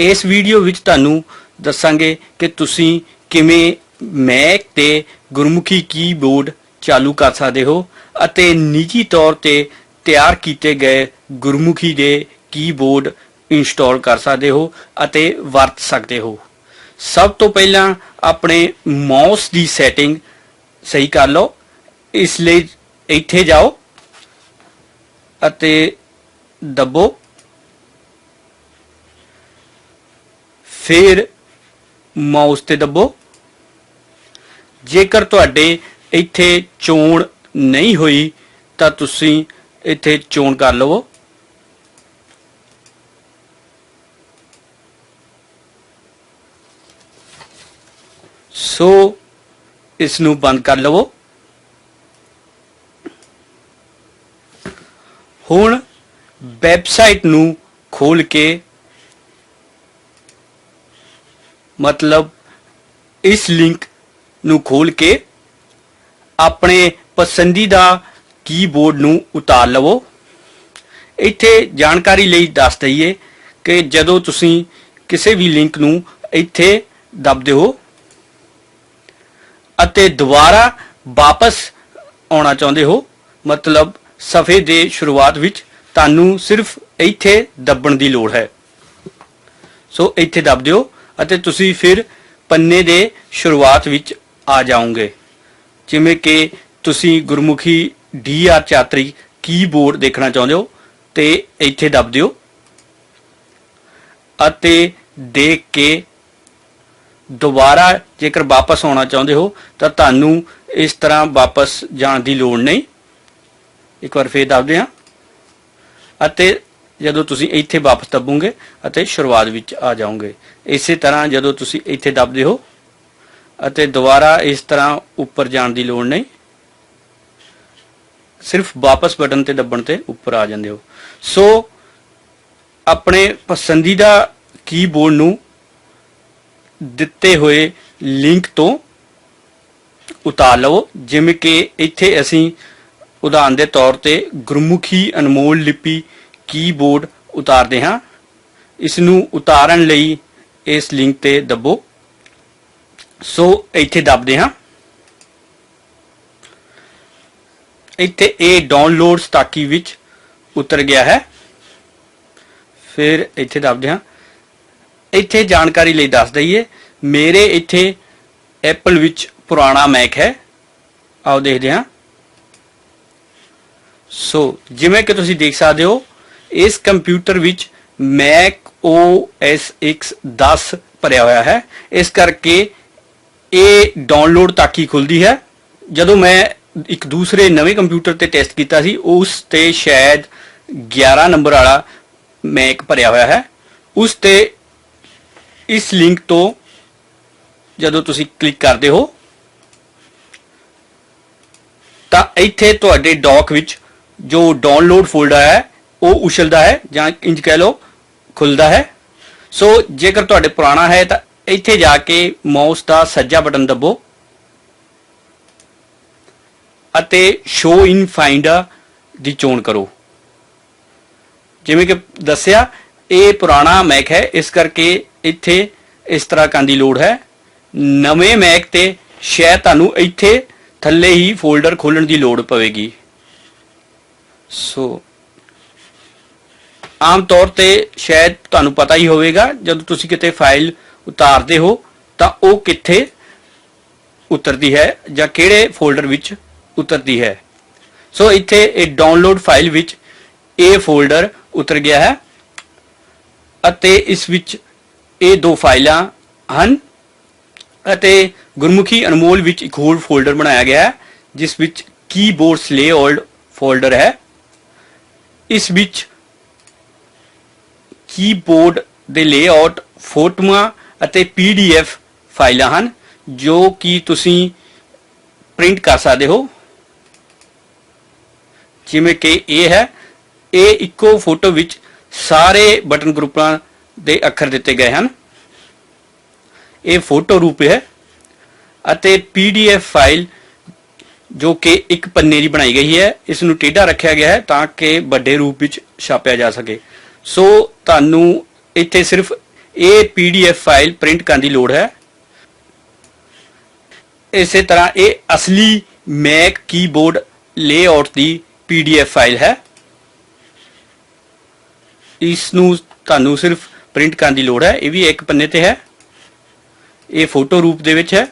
ਇਸ ਵੀਡੀਓ ਵਿੱਚ ਤੁਹਾਨੂੰ ਦੱਸਾਂਗੇ ਕਿ ਤੁਸੀਂ ਕਿਵੇਂ ਮੈਕ ਤੇ ਗੁਰਮੁਖੀ ਕੀਬੋਰਡ ਚਾਲੂ ਕਰ ਸਕਦੇ ਹੋ ਅਤੇ ਨਿੱਜੀ ਤੌਰ ਤੇ ਤਿਆਰ ਕੀਤੇ ਗਏ ਗੁਰਮੁਖੀ ਦੇ ਕੀਬੋਰਡ ਇੰਸਟਾਲ ਕਰ ਸਕਦੇ ਹੋ ਅਤੇ ਵਰਤ ਸਕਦੇ ਹੋ। ਸਭ ਤੋਂ ਪਹਿਲਾਂ ਆਪਣੇ ਮਾਊਸ ਦੀ ਸੈਟਿੰਗ ਸਹੀ ਕਰ ਲਓ। ਇਸ ਲਈ ਇੱਥੇ ਜਾਓ ਅਤੇ ਦੱਬੋ। ਫਿਰ ਮਾਊਸ ਤੇ ਦੱਬੋ। ਜੇਕਰ ਤੁਹਾਡੇ ਇੱਥੇ ਚੋਣ ਨਹੀਂ ਹੋਈ, ਤਾਂ ਤੁਸੀਂ ਇੱਥੇ ਚੋਣ ਕਰ ਲਵੋ। ਸੋ, ਇਸ ਨੂੰ ਬੰਦ ਕਰ ਲਵੋ। ਹੁਣ ਵੈਬਸਾਈਟ ਨੂੰ ਖੋਲ ਕੇ ਮਤਲਬ ਇਸ ਲਿੰਕ ਨੂੰ ਖੋਲ ਕੇ ਆਪਣੇ ਪਸੰਦੀਦਾ ਕੀਬੋਰਡ ਨੂੰ ਉਤਾਰ ਲਵੋ। ਇੱਥੇ ਜਾਣਕਾਰੀ ਲਈ ਦੱਸ ਦਈਏ ਕਿ ਜਦੋਂ ਤੁਸੀਂ ਕਿਸੇ ਵੀ ਲਿੰਕ ਨੂੰ ਇੱਥੇ ਦਬਦੇ ਹੋ ਅਤੇ ਦੁਬਾਰਾ ਵਾਪਸ ਆਉਣਾ ਚਾਹੁੰਦੇ ਹੋ, ਮਤਲਬ ਸਫੇ ਦੇ ਸ਼ੁਰੂਆਤ ਵਿੱਚ, ਤੁਹਾਨੂੰ ਸਿਰਫ ਇੱਥੇ ਦੱਬਣ ਦੀ ਲੋੜ ਹੈ। ਸੋ ਇੱਥੇ ਦੱਬ ਦਿਓ। ਅਤੇ ਤੁਸੀਂ ਫਿਰ ਪੰਨੇ ਦੇ ਸ਼ੁਰੂਆਤ ਵਿੱਚ ਆ ਜਾਓਗੇ। ਜਿਵੇਂ ਕਿ ਤੁਸੀਂ ਗੁਰਮੁਖੀ ਡੀਆਰ ਚਾਤਰੀ ਕੀਬੋਰਡ ਦੇਖਣਾ ਚਾਹੁੰਦੇ ਹੋ, ਤੇ ਇੱਥੇ ਦੱਬ ਦਿਓ। ਅਤੇ ਦੇਖ ਕੇ ਦੁਬਾਰਾ ਜੇਕਰ ਵਾਪਸ ਆਉਣਾ ਚਾਹੁੰਦੇ ਹੋ, ਤਾਂ ਤੁਹਾਨੂੰ ਇਸ ਤਰ੍ਹਾਂ ਵਾਪਸ ਜਾਣ ਦੀ ਲੋੜ ਨਹੀਂ। ਇੱਕ ਵਾਰ ਫੇਰ ਦੱਬਦੇ ਹਾਂ ਅਤੇ ਜਦੋਂ ਤੁਸੀਂ ਇੱਥੇ ਵਾਪਸ ਦੱਬੋਗੇ ਅਤੇ ਸ਼ੁਰੂਆਤ ਵਿੱਚ ਆ ਜਾਓਗੇ। ਇਸੇ ਤਰ੍ਹਾਂ ਜਦੋਂ ਤੁਸੀਂ ਇੱਥੇ ਦੱਬਦੇ ਹੋ ਅਤੇ ਦੁਬਾਰਾ ਇਸ ਤਰ੍ਹਾਂ ਉੱਪਰ ਜਾਣ ਦੀ ਲੋੜ ਨਹੀਂ, ਸਿਰਫ ਵਾਪਸ ਬਟਨ ਤੇ ਦੱਬਣ ਤੇ ਉੱਪਰ ਆ ਜਾਂਦੇ ਹੋ। ਸੋ ਆਪਣੇ ਪਸੰਦੀਦਾ ਕੀਬੋਰਡ ਨੂੰ ਦਿੱਤੇ ਹੋਏ ਲਿੰਕ ਤੋਂ ਉਤਾਰ ਲਵੋ, ਜਿਵੇਂ ਕਿ ਇੱਥੇ ਅਸੀਂ ਉਦਾਹਰਨ ਦੇ ਤੌਰ ਤੇ ਗੁਰਮੁਖੀ ਅਨਮੋਲ ਲਿਪੀ ਕੀਬੋਰਡ ਉਤਾਰਦੇ ਹਾਂ। ਇਸ ਨੂੰ ਉਤਾਰਨ ਲਈ ਇਸ ਲਿੰਕ ਤੇ ਦੱਬੋ। ਸੋ, ਇੱਥੇ ਦੱਬਦੇ ਹਾਂ। ਇੱਥੇ ਇਹ ਡਾਊਨਲੋਡ ਸਟਾਕੀ ਵਿੱਚ ਉਤਰ ਗਿਆ ਹੈ। ਫਿਰ ਇੱਥੇ ਦੱਬਦੇ ਹਾਂ। ਇੱਥੇ ਜਾਣਕਾਰੀ ਲਈ ਦੱਸ ਦਈਏ, ਮੇਰੇ ਇੱਥੇ ਐਪਲ ਵਿੱਚ ਪੁਰਾਣਾ ਮੈਕ ਹੈ। ਆਓ ਦੇਖਦੇ ਹਾਂ। ਸੋ, ਜਿਵੇਂ ਕਿ ਤੁਸੀਂ ਦੇਖ ਸਕਦੇ ਹੋ ਇਸ ਕੰਪਿਊਟਰ ਵਿੱਚ ਮੈਕ OS X 10 ਭਰਿਆ ਹੋਇਆ ਹੈ। ਇਸ ਕਰਕੇ ਇਹ ਡਾਊਨਲੋਡ ਤੱਕ ਹੀ ਖੁੱਲਦੀ ਹੈ। ਜਦੋਂ ਮੈਂ ਇੱਕ ਦੂਸਰੇ ਨਵੇਂ ਕੰਪਿਊਟਰ ਤੇ ਟੈਸਟ ਕੀਤਾ ਸੀ, ਉਸ ਤੇ ਸ਼ਾਇਦ 11 ਨੰਬਰ ਵਾਲਾ ਮੈਕ ਭਰਿਆ ਹੋਇਆ ਹੈ। ਉਸ ਤੇ ਇਸ ਲਿੰਕ ਤੋਂ ਜਦੋਂ ਤੁਸੀਂ ਕਲਿੱਕ ਕਰਦੇ ਹੋ, ਤਾਂ ਇੱਥੇ ਤੁਹਾਡੇ ਡੌਕ ਵਿੱਚ ਜੋ ਡਾਊਨਲੋਡ ਫੋਲਡਰ ਹੈ ਉਹ ਉਛਲਦਾ ਹੈ ਜਾਂ ਇੰਜ ਕਹਿ ਲਓ ਖੁੱਲਦਾ ਹੈ। ਸੋ ਜੇਕਰ ਤੁਹਾਡੇ ਪੁਰਾਣਾ ਹੈ ਤਾਂ ਇੱਥੇ ਜਾ ਕੇ ਮਾਊਸ ਦਾ ਸੱਜਾ ਬਟਨ ਦਬੋ ਅਤੇ ਸ਼ੋ ਇਨ ਫਾਈਂਡਰ ਦੀ ਚੋਣ ਕਰੋ। ਜਿਵੇਂ ਕਿ ਦੱਸਿਆ, ਇਹ ਪੁਰਾਣਾ ਮੈਕ ਹੈ, ਇਸ ਕਰਕੇ ਇੱਥੇ ਇਸ ਤਰ੍ਹਾਂ ਕਰਨ ਦੀ ਲੋੜ ਹੈ। ਨਵੇਂ ਮੈਕ ਤੇ ਸ਼ਾਇਦ ਤੁਹਾਨੂੰ ਇੱਥੇ ਥੱਲੇ ਹੀ ਫੋਲਡਰ ਖੋਲਣ ਦੀ ਲੋੜ ਪਵੇਗੀ। ਸੋ ਆਮ ਤੌਰ ਤੇ ਸ਼ਾਇਦ ਤੁਹਾਨੂੰ ਪਤਾ ਹੀ ਹੋਵੇਗਾ, ਜਦੋਂ ਤੁਸੀਂ ਕਿਤੇ ਫਾਈਲ ਉਤਾਰਦੇ ਹੋ, ਤਾਂ ਉਹ ਕਿੱਥੇ ਉਤਰਦੀ ਹੈ ਜਾਂ ਕਿਹੜੇ ਫੋਲਡਰ ਵਿੱਚ ਉਤਰਦੀ ਹੈ। ਸੋ ਇੱਥੇ ਇਹ ਡਾਊਨਲੋਡ ਫਾਈਲ ਵਿੱਚ ਇਹ ਫੋਲਡਰ ਉਤਰ ਗਿਆ ਹੈ ਅਤੇ ਇਸ ਵਿੱਚ ਇਹ ਦੋ ਫਾਈਲਾਂ ਹਨ ਅਤੇ ਗੁਰਮੁਖੀ ਅਨਮੋਲ ਵਿੱਚ ਇੱਕ ਹੋਰ ਫੋਲਡਰ ਬਣਾਇਆ ਗਿਆ ਹੈ, ਜਿਸ ਵਿੱਚ ਕੀਬੋਰਡਸ ਲੇਆਊਟ ਫੋਲਡਰ ਹੈ। ਇਸ ਵਿੱਚ ਕੀਬੋਰਡ ਦੇ ਲੇਆਊਟ ਫੋਟੋਆਂ ਅਤੇ ਪੀਡੀਐਫ ਫਾਈਲਾਂ ਹਨ, ਜੋ ਕਿ ਤੁਸੀਂ ਪ੍ਰਿੰਟ ਕਰ ਸਕਦੇ ਹੋ। ਜਿਵੇਂ ਕਿ ਇਹ ਹੈ, ਇਹ ਇੱਕੋ ਫੋਟੋ ਵਿੱਚ ਸਾਰੇ ਬਟਨ ਗਰੁੱਪਾਂ ਦੇ ਅੱਖਰ ਦਿੱਤੇ ਗਏ ਹਨ। ਇਹ ਫੋਟੋ ਰੂਪ ਹੈ ਅਤੇ ਪੀਡੀਐਫ ਫਾਈਲ ਜੋ ਕਿ ਇੱਕ ਪੰਨੇ ਦੀ ਬਣਾਈ ਗਈ ਹੈ, ਇਸ ਨੂੰ ਟੇਢਾ ਰੱਖਿਆ ਗਿਆ ਹੈ ਤਾਂ ਕਿ ਵੱਡੇ ਰੂਪ ਵਿੱਚ ਛਾਪਿਆ ਜਾ ਸਕੇ। ਸੋ ਤੁਹਾਨੂੰ ਇੱਥੇ ਸਿਰਫ ਇਹ ਪੀਡੀਐਫ ਫਾਈਲ ਪ੍ਰਿੰਟ ਕਰਨ ਦੀ ਲੋੜ ਹੈ। ਇਸੇ ਤਰ੍ਹਾਂ ਇਹ ਅਸਲੀ ਮੈਕ ਕੀਬੋਰਡ ਲੇਆਊਟ ਦੀ ਪੀਡੀਐਫ ਫਾਈਲ ਹੈ। ਇਸ ਨੂੰ ਤੁਹਾਨੂੰ ਸਿਰਫ ਪ੍ਰਿੰਟ ਕਰਨ ਦੀ ਲੋੜ ਹੈ। ਇਹ ਵੀ ਇੱਕ ਪੰਨੇ ਤੇ ਹੈ। ਇਹ ਫੋਟੋ ਰੂਪ ਦੇ ਵਿੱਚ ਹੈ।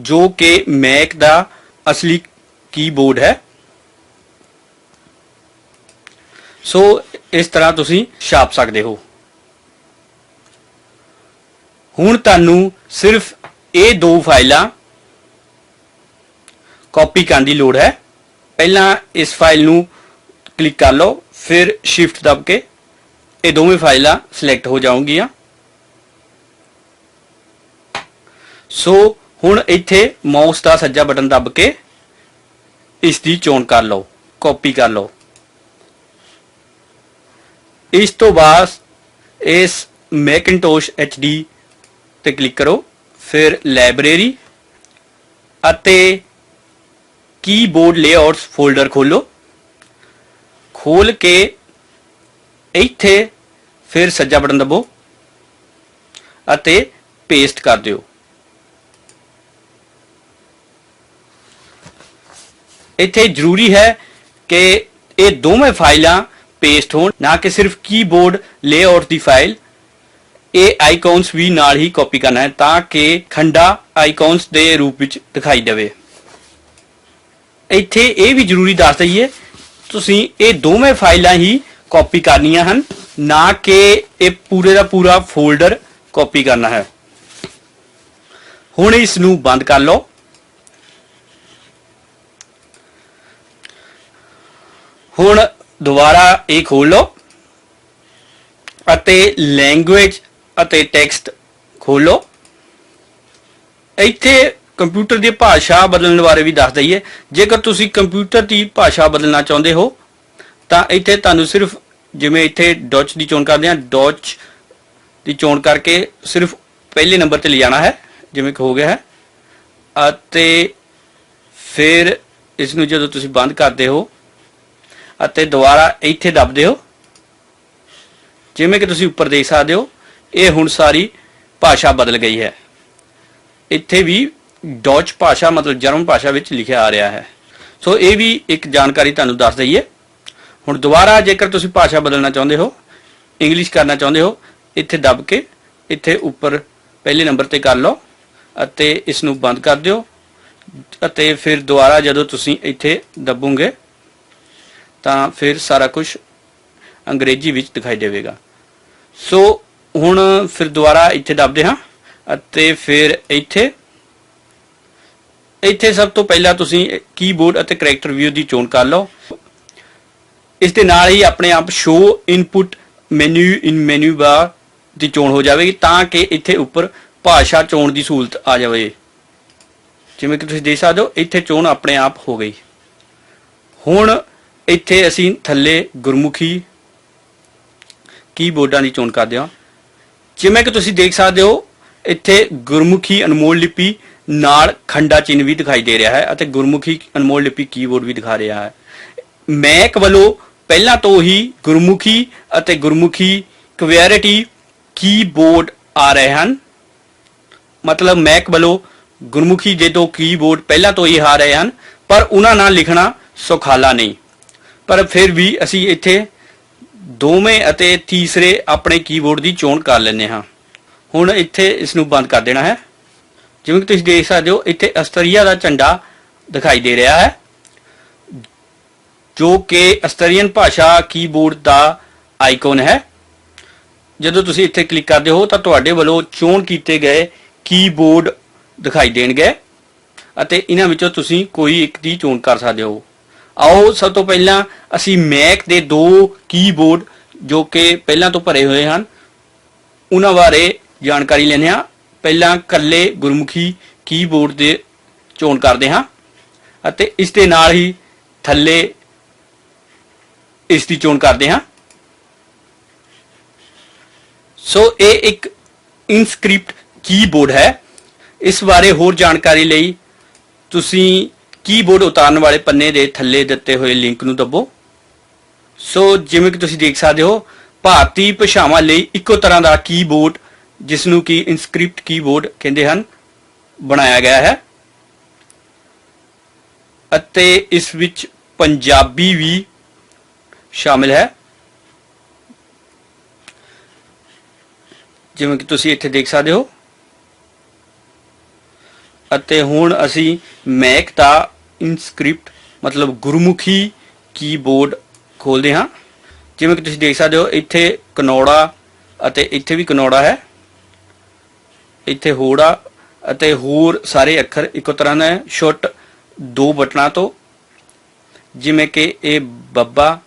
ਜੋ ਕਿ ਮੈਕ ਦਾ ਅਸਲੀ ਕੀਬੋਰਡ ਹੈ। ਸੋ ਇਸ ਤਰ੍ਹਾਂ ਤੁਸੀਂ ਛਾਪ ਸਕਦੇ ਹੋ। ਹੁਣ ਤੁਹਾਨੂੰ ਸਿਰਫ ਇਹ ਦੋ ਫਾਈਲਾਂ ਕਾਪੀ ਕਰਨ ਦੀ ਲੋੜ ਹੈ। ਪਹਿਲਾਂ ਇਸ ਫਾਈਲ ਨੂੰ ਕਲਿੱਕ ਕਰ ਲਓ, ਫਿਰ ਸ਼ਿਫਟ ਦਬ ਕੇ ਇਹ ਦੋਵੇਂ ਫਾਈਲਾਂ ਸਿਲੈਕਟ ਹੋ ਜਾਣਗੀਆਂ ਸੋ ਹੁਣ ਇੱਥੇ ਮਾਊਸ ਦਾ ਸੱਜਾ ਬਟਨ ਦੱਬ ਕੇ ਇਸ ਦੀ ਚੋਣ ਕਰ ਲਓ, ਕਾਪੀ ਕਰ ਲਓ। ਇਸ ਤੋਂ ਬਾਅਦ ਇਸ ਮੈਕਿੰਟੋਸ਼ HD ਤੇ ਕਲਿੱਕ ਕਰੋ, ਫਿਰ ਲਾਇਬ੍ਰੇਰੀ ਅਤੇ ਕੀਬੋਰਡ ਲੇਆਊਟਸ ਫੋਲਡਰ ਖੋਲੋ। ਖੋਲ ਕੇ ਇੱਥੇ ਫਿਰ ਸੱਜਾ ਬਟਨ ਦਬੋ ਅਤੇ ਪੇਸਟ ਕਰ ਦਿਓ। ਇੱਥੇ ਜ਼ਰੂਰੀ ਹੈ ਕਿ ਇਹ ਦੋਵੇਂ ਫਾਈਲਾਂ ਪੇਸਟ ਹੋਣ, ਨਾ ਕਿ ਸਿਰਫ ਕੀਬੋਰਡ ਲੇਆਊਟ ਦੀ ਫਾਈਲ ਇਹ ਆਈਕਨਸ ਵੀ ਨਾਲ ਹੀ ਕਾਪੀ ਕਰਨਾ ਹੈ ਤਾਂ ਕਿ ਖੰਡਾ ਆਈਕਨਸ ਦੇ ਰੂਪ ਵਿੱਚ ਦਿਖਾਈ ਦੇਵੇ। ਇੱਥੇ ਇਹ ਵੀ ਜ਼ਰੂਰੀ ਦੱਸ ਦਈਏ, ਤੁਸੀਂ ਇਹ ਦੋਵੇਂ ਫਾਈਲਾਂ ਹੀ ਕਾਪੀ ਕਰਨੀਆਂ ਹਨ, ਨਾ ਕਿ ਇਹ ਪੂਰੇ ਦਾ ਪੂਰਾ ਫੋਲਡਰ ਕਾਪੀ ਕਰਨਾ ਹੈ। ਹੁਣ ਇਸ ਨੂੰ ਬੰਦ ਕਰ ਲਓ। ਹੁਣ ਦੁਬਾਰਾ ਇਹ ਖੋਲ ਲਓ ਅਤੇ ਲੈਂਗੁਏਜ ਅਤੇ ਟੈਕਸਟ ਖੋਲੋ ਇੱਥੇ ਕੰਪਿਊਟਰ ਦੀ ਭਾਸ਼ਾ ਬਦਲਣ ਬਾਰੇ ਵੀ ਦੱਸ ਦਈਏ। ਜੇਕਰ ਤੁਸੀਂ ਕੰਪਿਊਟਰ ਦੀ ਭਾਸ਼ਾ ਬਦਲਣਾ ਚਾਹੁੰਦੇ ਹੋ, ਤਾਂ ਇੱਥੇ ਤੁਹਾਨੂੰ ਸਿਰਫ ਜਿਵੇਂ ਇੱਥੇ ਡੌਚ ਦੀ ਚੋਣ ਕਰਦੇ ਹਾਂ ਡੌਚ ਦੀ ਚੋਣ ਕਰਕੇ ਸਿਰਫ ਪਹਿਲੇ ਨੰਬਰ ਤੇ ਲਿਜਾਣਾ ਹੈ, ਜਿਵੇਂ ਕਿ ਹੋ ਗਿਆ ਹੈ। ਅਤੇ ਫਿਰ ਇਸ ਨੂੰ ਜਦੋਂ ਤੁਸੀਂ ਬੰਦ ਕਰਦੇ ਹੋ ਅਤੇ ਦੁਬਾਰਾ ਇੱਥੇ ਦੱਬ ਦਿਓ ਜਿਵੇਂ ਕਿ ਤੁਸੀਂ ਉੱਪਰ ਦੇਖ ਸਕਦੇ ਹੋ, ਇਹ ਹੁਣ ਸਾਰੀ ਭਾਸ਼ਾ ਬਦਲ ਗਈ ਹੈ। ਇੱਥੇ ਵੀ ਡੌਚ ਭਾਸ਼ਾ, ਮਤਲਬ ਜਰਮਨ ਭਾਸ਼ਾ ਵਿੱਚ ਲਿਖਿਆ ਆ ਰਿਹਾ ਹੈ। ਸੋ ਇਹ ਵੀ ਇੱਕ ਜਾਣਕਾਰੀ ਤੁਹਾਨੂੰ ਦੱਸ ਦਈਏ। ਹੁਣ ਦੁਬਾਰਾ ਜੇਕਰ ਤੁਸੀਂ ਭਾਸ਼ਾ ਬਦਲਣਾ ਚਾਹੁੰਦੇ ਹੋ, ਇੰਗਲਿਸ਼ ਕਰਨਾ ਚਾਹੁੰਦੇ ਹੋ, ਇੱਥੇ ਦੱਬ ਕੇ ਇੱਥੇ ਉੱਪਰ ਪਹਿਲੇ ਨੰਬਰ ਤੇ ਕਰ ਲਓ ਅਤੇ ਇਸ ਨੂੰ ਬੰਦ ਕਰ ਦਿਓ ਅਤੇ ਫਿਰ ਦੁਬਾਰਾ ਜਦੋਂ ਤੁਸੀਂ ਇੱਥੇ ਦਬੋਗੇ ਤਾਂ ਫਿਰ ਸਾਰਾ ਕੁਝ ਅੰਗਰੇਜ਼ੀ ਵਿੱਚ ਦਿਖਾਈ ਦੇਵੇਗਾ। ਸੋ ਹੁਣ ਫਿਰ ਦੁਬਾਰਾ ਇੱਥੇ ਦੱਬਦੇ ਹਾਂ ਅਤੇ ਫਿਰ ਇੱਥੇ ਇੱਥੇ ਸਭ ਤੋਂ ਪਹਿਲਾਂ ਤੁਸੀਂ ਕੀਬੋਰਡ ਅਤੇ ਕੈਰੈਕਟਰ ਵਿਊ ਦੀ ਚੋਣ ਕਰ ਲਓ। ਇਸ ਦੇ ਨਾਲ ਹੀ ਆਪਣੇ ਆਪ ਸ਼ੋ ਇਨਪੁਟ ਮੈਨੂ ਇਨ ਮੈਨੂ ਬਾਰ ਦੀ ਚੋਣ ਹੋ ਜਾਵੇਗੀ ਤਾਂ ਕਿ ਇੱਥੇ ਉੱਪਰ ਭਾਸ਼ਾ ਚੋਣ ਦੀ ਸਹੂਲਤ ਆ ਜਾਵੇ। ਜਿਵੇਂ ਕਿ ਤੁਸੀਂ ਦੇਖ ਸਕਦੇ ਹੋ, ਇੱਥੇ ਚੋਣ ਆਪਣੇ ਆਪ ਹੋ ਗਈ। ਹੁਣ ਇੱਥੇ ਅਸੀਂ ਥੱਲੇ ਗੁਰਮੁਖੀ ਕੀਬੋਰਡਾਂ ਦੀ ਚੋਣ ਕਰਦੇ ਹਾਂ। ਜਿਵੇਂ ਕਿ ਤੁਸੀਂ ਦੇਖ ਸਕਦੇ ਹੋ, ਇੱਥੇ ਗੁਰਮੁਖੀ ਅਨਮੋਲ ਲਿਪੀ ਨਾਲ ਖੰਡਾ ਚਿੰਨ੍ਹ ਵੀ ਦਿਖਾਈ ਦੇ ਰਿਹਾ ਹੈ ਅਤੇ ਗੁਰਮੁਖੀ ਅਨਮੋਲ ਲਿਪੀ ਕੀਬੋਰਡ ਵੀ ਦਿਖਾ ਰਿਹਾ ਹੈ। ਮੈਕ ਵੱਲੋਂ ਪਹਿਲਾਂ ਤੋਂ ਹੀ ਗੁਰਮੁਖੀ ਅਤੇ ਗੁਰਮੁਖੀ ਕੁਐਰਿਟੀ ਕੀਬੋਰਡ ਆ ਰਹੇ ਹਨ। ਮਤਲਬ ਮੈਕ ਵੱਲੋਂ ਗੁਰਮੁਖੀ ਜੇ ਦੋ ਕੀਬੋਰਡ ਪਹਿਲਾਂ ਤੋਂ ਹੀ ਆ ਰਹੇ ਹਨ, ਪਰ ਉਹਨਾਂ ਨਾਲ ਲਿਖਣਾ ਸੁਖਾਲਾ ਨਹੀਂ। ਪਰ ਫਿਰ ਵੀ ਅਸੀਂ ਇੱਥੇ ਦੋਵੇਂ ਅਤੇ ਤੀਸਰੇ ਆਪਣੇ ਕੀਬੋਰਡ ਦੀ ਚੋਣ ਕਰ ਲੈਂਦੇ ਹਾਂ। ਹੁਣ ਇੱਥੇ ਇਸ ਨੂੰ ਬੰਦ ਕਰ ਦੇਣਾ ਹੈ। ਜਿਵੇਂ ਕਿ ਤੁਸੀਂ ਦੇਖ ਸਕਦੇ ਹੋ, ਇੱਥੇ ਅਸਟਰੀਆ ਦਾ ਝੰਡਾ ਦਿਖਾਈ ਦੇ ਰਿਹਾ ਹੈ, ਜੋ ਕਿ ਅਸਟਰੀਅਨ ਭਾਸ਼ਾ ਕੀਬੋਰਡ ਦਾ ਆਈਕਨ ਹੈ। ਜਦੋਂ ਤੁਸੀਂ ਇੱਥੇ ਕਲਿੱਕ ਕਰਦੇ ਹੋ, ਤਾਂ ਤੁਹਾਡੇ ਵੱਲੋਂ ਚੋਣ ਕੀਤੇ ਗਏ ਕੀਬੋਰਡ ਦਿਖਾਈ ਦੇਣਗੇ ਅਤੇ ਇਹਨਾਂ ਵਿੱਚੋਂ ਤੁਸੀਂ ਕੋਈ ਇੱਕ ਦੀ ਚੋਣ ਕਰ ਸਕਦੇ ਹੋ। ਆਓ ਸਭ ਤੋਂ ਪਹਿਲਾਂ ਅਸੀਂ ਮੈਕ ਦੇ ਦੋ ਕੀਬੋਰਡ ਜੋ ਕਿ ਪਹਿਲਾਂ ਤੋਂ ਭਰੇ ਹੋਏ ਹਨ, ਉਹਨਾਂ ਬਾਰੇ ਜਾਣਕਾਰੀ ਲੈਂਦੇ ਹਾਂ। ਪਹਿਲਾਂ ਕੱਲੇ ਗੁਰਮੁਖੀ ਕੀਬੋਰਡ ਦੇ ਚੋਣ ਕਰਦੇ ਹਾਂ ਅਤੇ ਇਸ ਦੇ ਨਾਲ ਹੀ ਥੱਲੇ ਇਸ ਦੀ ਚੋਣ ਕਰਦੇ ਹਾਂ। ਸੋ ਇਹ ਇੱਕ ਇਨਸਕ੍ਰਿਪਟ ਕੀਬੋਰਡ ਹੈ। ਇਸ ਬਾਰੇ ਹੋਰ ਜਾਣਕਾਰੀ ਲਈ ਤੁਸੀਂ ਕੀਬੋਰਡ ਉਤਾਰਨ ਵਾਲੇ ਪੰਨੇ ਦੇ ਥੱਲੇ ਦਿੱਤੇ ਹੋਏ ਲਿੰਕ ਨੂੰ ਦਬੋ। ਸੋ ਜਿਵੇਂ ਕਿ ਤੁਸੀਂ ਦੇਖ ਸਕਦੇ ਹੋ, ਭਾਰਤੀ ਭਾਸ਼ਾਵਾਂ ਲਈ ਇੱਕੋ ਤਰ੍ਹਾਂ ਦਾ ਕੀਬੋਰਡ ਜਿਸ ਨੂੰ ਕਿ ਇਨਸਕ੍ਰਿਪਟ ਕੀਬੋਰਡ ਕਹਿੰਦੇ ਹਨ, ਬਣਾਇਆ ਗਿਆ ਹੈ। ਅਤੇ ਇਸ ਵਿੱਚ ਪੰਜਾਬੀ ਵੀ ਸ਼ਾਮਿਲ ਹੈ। ਜਿਵੇਂ ਕਿ ਤੁਸੀਂ ਇੱਥੇ ਦੇਖ ਸਕਦੇ ਹੋ। ਅਤੇ ਹੁਣ ਅਸੀਂ ਮੈਕ ਦਾ ਇਨਸਕ੍ਰਿਪਟ ਮਤਲਬ ਗੁਰਮੁਖੀ ਕੀਬੋਰਡ ਖੋਲਦੇ ਹਾਂ। ਜਿਵੇਂ ਕਿ ਤੁਸੀਂ ਦੇਖ ਸਕਦੇ ਹੋ, ਇੱਥੇ ਕਨੌੜਾ ਅਤੇ ਇੱਥੇ ਵੀ ਕਨੌੜਾ ਹੈ। ਇੱਥੇ ਹੋੜਾ ਅਤੇ ਹੋਰ ਸਾਰੇ ਅੱਖਰ ਇੱਕੋ ਤਰ੍ਹਾਂ ਦੇ ਛੋਟ ਦੋ ਬਟਨਾਂ ਤੋਂ, ਜਿਵੇਂ ਕਿ ਇਹ ਬੱਬਾ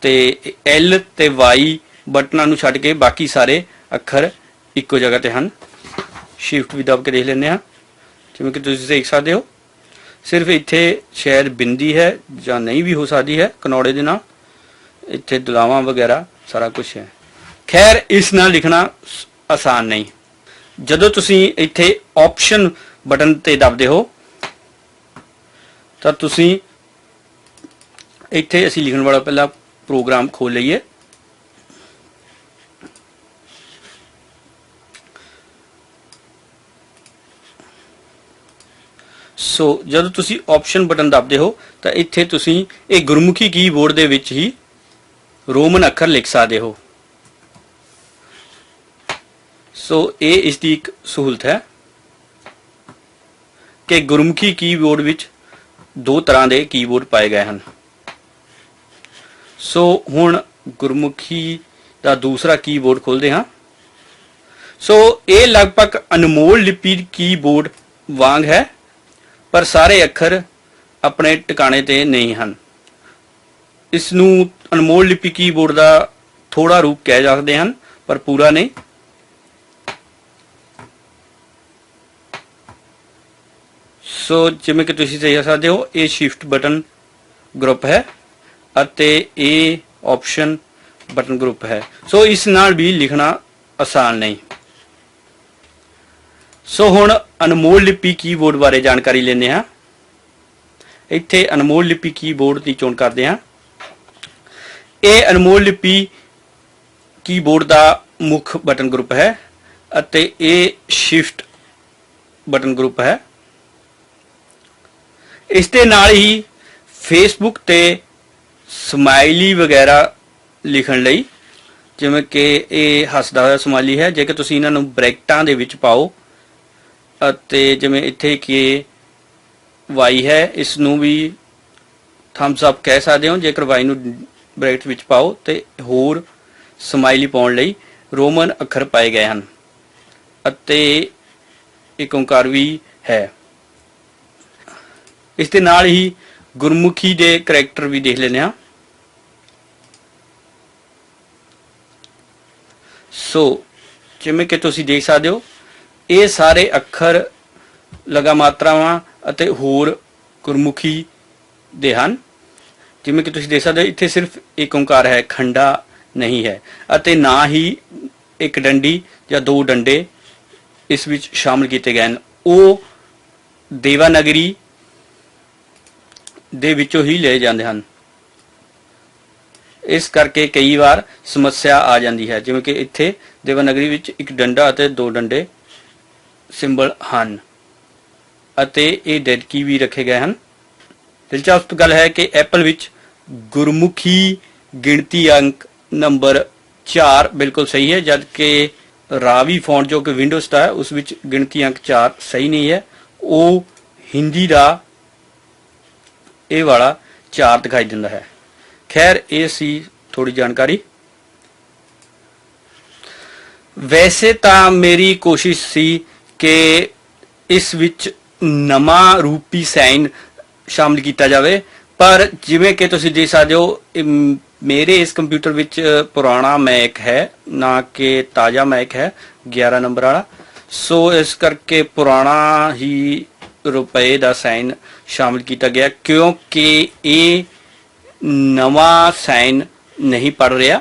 ਤੇ L ਤੇ Y ਬਟਨਾਂ ਨੂੰ ਛੱਡ ਕੇ ਬਾਕੀ ਸਾਰੇ ਅੱਖਰ ਇੱਕੋ ਜਗ੍ਹਾ ਤੇ ਹਨ। ਸ਼ਿਫਟ ਵੀ ਦਬ ਕੇ ਦੇਖ ਲੈਂਦੇ ਹਾਂ। ਜਿਵੇਂ ਕਿ ਤੁਸੀਂ ਦੇਖ ਸਕਦੇ ਹੋ, ਸਿਰਫ ਇੱਥੇ ਸ਼ਾਇਦ ਬਿੰਦੀ ਹੈ ਜਾਂ ਨਹੀਂ ਵੀ ਹੋ ਸਕਦੀ ਹੈ ਕਨੌੜੇ ਦੇ ਨਾਲ। ਇੱਥੇ ਦੁਲਾਵਾਂ ਵਗੈਰਾ ਸਾਰਾ ਕੁਝ ਹੈ। ਖੈਰ, ਇਸ ਨਾਲ ਲਿਖਣਾ ਆਸਾਨ ਨਹੀਂ। ਜਦੋਂ ਤੁਸੀਂ ਇੱਥੇ ਆਪਸ਼ਨ ਬਟਨ ਤੇ ਦਬਦੇ ਹੋ, ਤਾਂ ਤੁਸੀਂ ਇੱਥੇ ਅਸੀਂ ਲਿਖਣ ਵਾਲਾ ਪਹਿਲਾ ਪ੍ਰੋਗਰਾਮ ਖੋਲ ਲਈਏ। ਸੋ ਜਦੋਂ ਤੁਸੀਂ ਆਪਸ਼ਨ ਬਟਨ ਦਬਦੇ ਹੋ, ਤਾਂ ਇੱਥੇ ਤੁਸੀਂ ਇਹ ਗੁਰਮੁਖੀ ਕੀਬੋਰਡ ਦੇ ਵਿੱਚ ਹੀ ਰੋਮਨ ਅੱਖਰ ਲਿਖ ਸਕਦੇ ਹੋ। ਸੋ ਇਹ ਇਸ ਦੀ ਇੱਕ ਸਹੂਲਤ ਹੈ ਕਿ ਗੁਰਮੁਖੀ ਕੀਬੋਰਡ ਵਿੱਚ ਦੋ ਤਰ੍ਹਾਂ ਦੇ ਕੀਬੋਰਡ ਪਾਏ ਗਏ ਹਨ। ਸੋ ਹੁਣ ਗੁਰਮੁਖੀ ਦਾ ਦੂਸਰਾ ਕੀਬੋਰਡ ਖੋਲਦੇ ਹਾਂ। ਸੋ ਇਹ ਲਗਭਗ ਅਨਮੋਲ ਲਿਪੀ ਕੀਬੋਰਡ ਵਾਂਗ ਹੈ। ਪਰ ਸਾਰੇ ਅੱਖਰ ਆਪਣੇ ਟਿਕਾਣੇ ਤੇ ਨਹੀਂ ਹਨ। ਇਸ ਨੂੰ ਅਨਮੋਲ ਲਿਪੀ ਕੀਬੋਰਡ ਦਾ ਥੋੜਾ ਰੂਪ ਕਹਿ ਸਕਦੇ ਹਨ, ਪਰ ਪੂਰਾ ਨਹੀਂ। ਸੋ ਜਿਵੇਂ ਕਿ ਤੁਸੀਂ ਦੇਖ ਸਕਦੇ ਹੋ, ਇਹ ਸ਼ਿਫਟ ਬਟਨ ਗਰੁੱਪ ਹੈ ਅਤੇ ਇਹ ਆਪਸ਼ਨ ਬਟਨ ਗਰੁੱਪ ਹੈ। ਸੋ ਇਸ ਨਾਲ ਵੀ ਲਿਖਣਾ ਆਸਾਨ ਨਹੀਂ। ਸੋ ਹੁਣ ਅਨਮੋਲ ਲਿਪੀ ਕੀਬੋਰਡ ਬਾਰੇ ਜਾਣਕਾਰੀ ਲੈਂਦੇ ਹਾਂ। ਇੱਥੇ ਅਨਮੋਲ ਲਿਪੀ ਕੀਬੋਰਡ ਦੀ ਚੋਣ ਕਰਦੇ ਹਾਂ। ਇਹ ਅਨਮੋਲ ਲਿਪੀ ਕੀਬੋਰਡ ਦਾ ਮੁੱਖ ਬਟਨ ਗਰੁੱਪ ਹੈ ਅਤੇ ਇਹ ਸ਼ਿਫਟ ਬਟਨ ਗਰੁੱਪ ਹੈ। ਇਸ ਦੇ ਨਾਲ ਹੀ ਫੇਸਬੁੱਕ ਤੇ ਸਮਾਈਲੀ ਵਗੈਰਾ ਲਿਖਣ ਲਈ, ਜਿਵੇਂ ਕਿ ਇਹ ਹੱਸਦਾ ਹੋਇਆ ਸਮਾਈਲੀ ਹੈ, ਜੇਕਰ ਤੁਸੀਂ ਇਹਨਾਂ ਨੂੰ ਬ੍ਰੈਕਟਾਂ ਦੇ ਵਿੱਚ ਪਾਓ ਅਤੇ ਜਿਵੇਂ ਇੱਥੇ ਕਿ y ਹੈ ਇਸ ਨੂੰ ਵੀ ਥੰਬਸ ਅਪ ਕਹਿ ਸਕਦੇ ਹੋ, ਜੇਕਰ y ਨੂੰ ਬ੍ਰੈਕਟ ਵਿੱਚ ਪਾਓ ਤੇ ਹੋਰ ਸਮਾਈਲੀ ਪਾਉਣ ਲਈ ਰੋਮਨ ਅੱਖਰ ਪਾਏ ਗਏ ਹਨ। ਅਤੇ ਇੱਕ ਓੰਕਾਰ ਵੀ ਹੈ। ਇਸ ਦੇ ਨਾਲ ਹੀ ਗੁਰਮੁਖੀ ਦੇ ਕਰੈਕਟਰ ਵੀ ਦੇਖ ਲੈਂਦੇ ਹਾਂ। ਸੋ ਜਿਵੇਂ ਕਿ ਤੁਸੀਂ ਦੇਖ ਸਕਦੇ ਹੋ ਇਹ ਸਾਰੇ ਅੱਖਰ ਲਗਾ ਮਾਤਰਾਵਾਂ ਅਤੇ ਹੋਰ ਗੁਰਮੁਖੀ ਦੇ ਹਨ। ਜਿਵੇਂ ਕਿ ਤੁਸੀਂ ਦੇਖ ਸਕਦੇ ਹੋ, ਇੱਥੇ ਸਿਰਫ ਇੱਕ ਓੰਕਾਰ ਹੈ, ਖੰਡਾ ਨਹੀਂ ਹੈ। ਅਤੇ ਨਾ ਹੀ ਇੱਕ ਡੰਡੀ ਜਾਂ ਦੋ ਡੰਡੇ ਇਸ ਵਿੱਚ ਸ਼ਾਮਲ ਕੀਤੇ ਗਏ ਹਨ। ਉਹ ਦੇਵਾਨਗਰੀ ਦੇ ਵਿੱਚੋਂ ਹੀ ਲਏ ਜਾਂਦੇ ਹਨ। ਇਸ ਕਰਕੇ ਕਈ ਵਾਰ ਸਮੱਸਿਆ ਆ ਜਾਂਦੀ ਹੈ। ਜਿਵੇਂ ਕਿ ਇੱਥੇ ਦੇਵਨਗਰੀ ਵਿੱਚ ਇੱਕ ਡੰਡਾ ਅਤੇ ਦੋ ਡੰਡੇ ਸਿੰਬਲ ਹਨ ਅਤੇ ਇਹ ਡੈਡ ਵੀ ਰੱਖੇ ਗਏ ਹਨ। ਦਿਲਚਸਪ ਗੱਲ ਹੈ ਕਿ ਐਪਲ ਵਿੱਚ ਗੁਰਮੁਖੀ ਗਿਣਤੀ ਅੰਕ ਨੰਬਰ 4 ਬਿਲਕੁਲ ਸਹੀ ਹੈ, ਜਦਕਿ ਰਾਵੀ ਫੌਂਟ ਜੋ ਕਿ ਵਿੰਡੋਜ਼ ਦਾ ਹੈ, ਉਸ ਵਿੱਚ ਗਿਣਤੀ ਅੰਕ 4 ਸਹੀ ਨਹੀਂ ਹੈ। ਉਹ ਹਿੰਦੀ ਦਾ ਇਹ ਵਾਲਾ 4 ਦਿਖਾਈ ਦਿੰਦਾ ਹੈ। ਖੈਰ, ਇਹ ਸੀ ਥੋੜੀ ਜਾਣਕਾਰੀ। ਵੈਸੇ ਤਾਂ ਮੇਰੀ ਕੋਸ਼ਿਸ਼ ਸੀ ਕਿ ਇਸ ਵਿੱਚ ਨਵਾਂ ਰੂਪੀ ਸਾਈਨ ਸ਼ਾਮਲ ਕੀਤਾ ਜਾਵੇ। ਪਰ ਜਿਵੇਂ ਕਿ ਤੁਸੀਂ ਦੇਖ ਸਕਦੇ ਹੋ ਮੇਰੇ ਇਸ ਕੰਪਿਊਟਰ ਵਿੱਚ ਪੁਰਾਣਾ ਮੈਕ ਹੈ, ਨਾ ਕਿ ਤਾਜ਼ਾ ਮੈਕ ਹੈ 11 ਨੰਬਰ ਵਾਲਾ। ਸੋ ਇਸ ਕਰਕੇ ਪੁਰਾਣਾ ਹੀ ਰੁਪਏ ਦਾ ਸਾਈਨ ਸ਼ਾਮਲ ਕੀਤਾ ਗਿਆ, ਕਿਉਂਕਿ ਇਹ ਨਵਾਂ ਸਾਈਨ ਨਹੀਂ ਪੜ ਰਿਹਾ।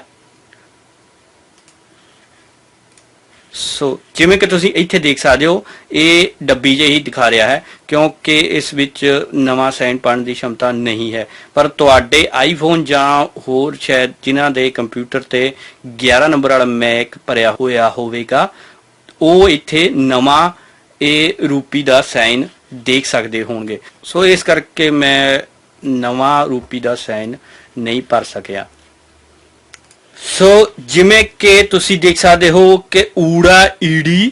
ਸੋ ਜਿਵੇਂ ਕਿ ਤੁਸੀਂ ਇੱਥੇ ਦੇਖ ਸਕਦੇ ਹੋ, ਇਹ ਡੱਬੀ ਜਿਹੀ ਦਿਖਾ ਰਿਹਾ ਹੈ, ਕਿਉਂਕਿ ਇਸ ਵਿੱਚ ਨਵਾਂ ਸਾਈਨ ਪੜਨ ਦੀ ਸ਼ਮਤਾ ਨਹੀਂ ਹੈ। ਪਰ ਤੁਹਾਡੇ ਆਈਫੋਨ ਜਾਂ ਹੋਰ ਸ਼ਾਇਦ ਜਿਨ੍ਹਾਂ ਦੇ ਕੰਪਿਊਟਰ ਤੇ 11 ਨੰਬਰ ਵਾਲਾ ਮੈਕ ਭਰਿਆ ਹੋਇਆ ਹੋਵੇਗਾ, ਉਹ ਇੱਥੇ ਨਵਾਂ ਇਹ ਰੂਪੀ ਦਾ ਸਾਈਨ ਦੇਖ ਸਕਦੇ ਹੋਣਗੇ। ਸੋ ਇਸ ਕਰਕੇ ਮੈਂ ਨਵਾਂ ਰੂਪੀ ਦਾ ਸਾਈਨ ਨਹੀਂ ਭਰ ਸਕਿਆ। ਸੋ ਜਿਵੇਂ ਕਿ ਤੁਸੀਂ ਦੇਖ ਸਕਦੇ ਹੋ ਕਿ ਊੜਾ, ਈੜੀ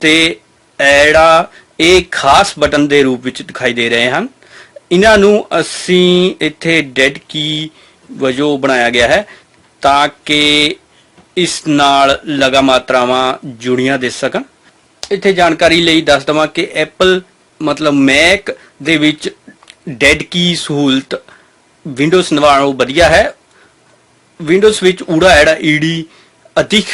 ਤੇ ਐੜਾ ਇਹ ਖਾਸ ਬਟਨ ਦੇ ਰੂਪ ਵਿੱਚ ਦਿਖਾਈ ਦੇ ਰਹੇ ਹਨ। ਇਹਨਾਂ ਨੂੰ ਅਸੀਂ ਇੱਥੇ ਡੈਡ ਕੀ ਵਜੋਂ ਬਣਾਇਆ ਗਿਆ ਹੈ ਤਾਂ ਕਿ ਇਸ ਨਾਲ ਲਗਾ ਮਾਤਰਾਵਾਂ ਜੁੜੀਆਂ ਦਿਸ ਸਕਣ। ਇੱਥੇ ਜਾਣਕਾਰੀ ਲਈ ਦੱਸ ਦਵਾਂ ਕਿ ਐਪਲ ਮਤਲਬ ਮੈਕ ਦੇ ਵਿੱਚ ਡੈਡ ਕੀ ਸਹੂਲਤ ਵਿੰਡੋਜ਼ ਨਾਲੋਂ ਵਧੀਆ ਹੈ। ਵਿੰਡੋਜ਼ ਵਿੱਚ ਊੜਾ ਐੜਾ ਈਡੀ ਅਧਿਕ